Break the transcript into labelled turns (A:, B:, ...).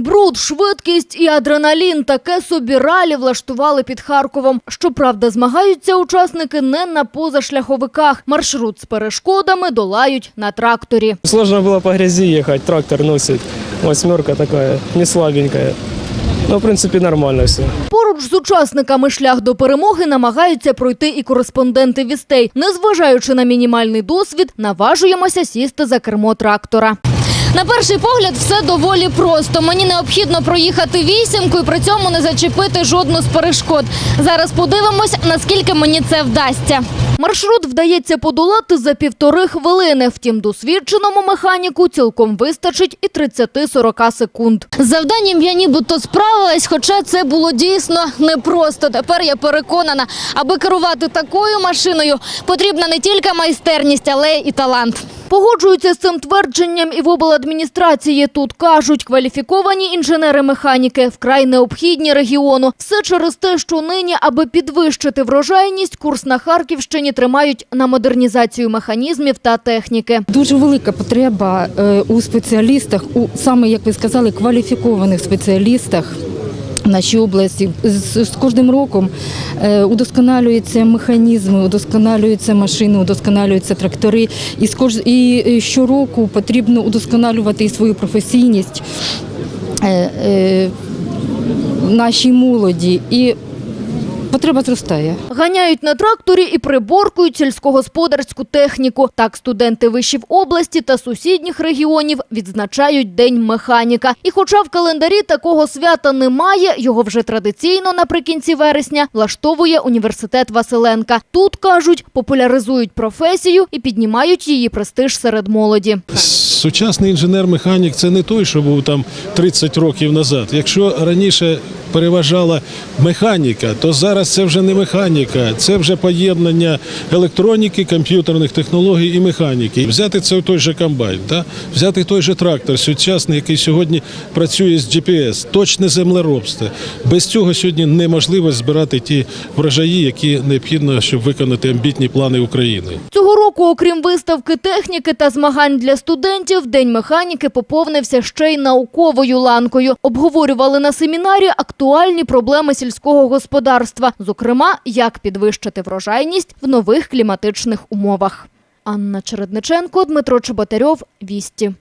A: Бруд, швидкість і адреналін таке собі ралі влаштували під Харковом. Щоправда, змагаються учасники не на позашляховиках. Маршрут з перешкодами долають на тракторі.
B: Сложно было по грязи ехать, трактор носит. Восьмерка такая, не слабенькая. Но, в принципе, нормально все.
A: Поруч з учасниками шлях до перемоги намагаються пройти і кореспонденти вістей. Незважаючи на мінімальний досвід, наважуємося сісти за кермо трактора. На перший погляд все доволі просто. Мені необхідно проїхати вісімку і при цьому не зачепити жодну з перешкод. Зараз подивимось, наскільки мені це вдасться. Маршрут вдається подолати за півтори хвилини. Втім, досвідченому механіку цілком вистачить і 30-40 секунд. Завданням я нібито справилась, хоча це було дійсно непросто. Тепер я переконана, аби керувати такою машиною, потрібна не тільки майстерність, але і талант. Погоджуються з цим твердженням і в обладміністрації. Тут кажуть, кваліфіковані інженери-механіки вкрай необхідні регіону. Все через те, що нині, аби підвищити врожайність, курс на Харківщині тримають на модернізацію механізмів та техніки.
C: Дуже велика потреба е, у спеціалістах, у саме як ви сказали, кваліфікованих спеціалістах. Нашій області з, з кожним роком е, удосконалюються механізми, удосконалюються машини, удосконалюються трактори. І, з кож, і щороку потрібно удосконалювати і свою професійність е, е, нашій молоді. І потреба зростає.
A: Ганяють на тракторі і приборкують сільськогосподарську техніку. Так студенти вишів області та сусідніх регіонів відзначають День механіка. І хоча в календарі такого свята немає, його вже традиційно наприкінці вересня влаштовує університет Василенка. Тут, кажуть, популяризують професію і піднімають її престиж серед молоді.
D: Сучасний інженер-механік це не той, що був там 30 років назад. Якщо раніше переважала механіка, то зараз це вже не механіка, це вже поєднання електроніки, комп'ютерних технологій і механіки. Взяти це той же комбайн, да? взяти той же трактор сучасний, який сьогодні працює з GPS, точне землеробство. Без цього сьогодні неможливо збирати ті врожаї, які необхідно, щоб виконати амбітні плани України.
A: Цього року, окрім виставки техніки та змагань для студентів, День механіки поповнився ще й науковою ланкою. Обговорювали на семінарі актуальні проблеми сільського господарства, зокрема, як підвищити врожайність в нових кліматичних умовах. Анна Чередниченко, Дмитро Чеботарьов, Вісті.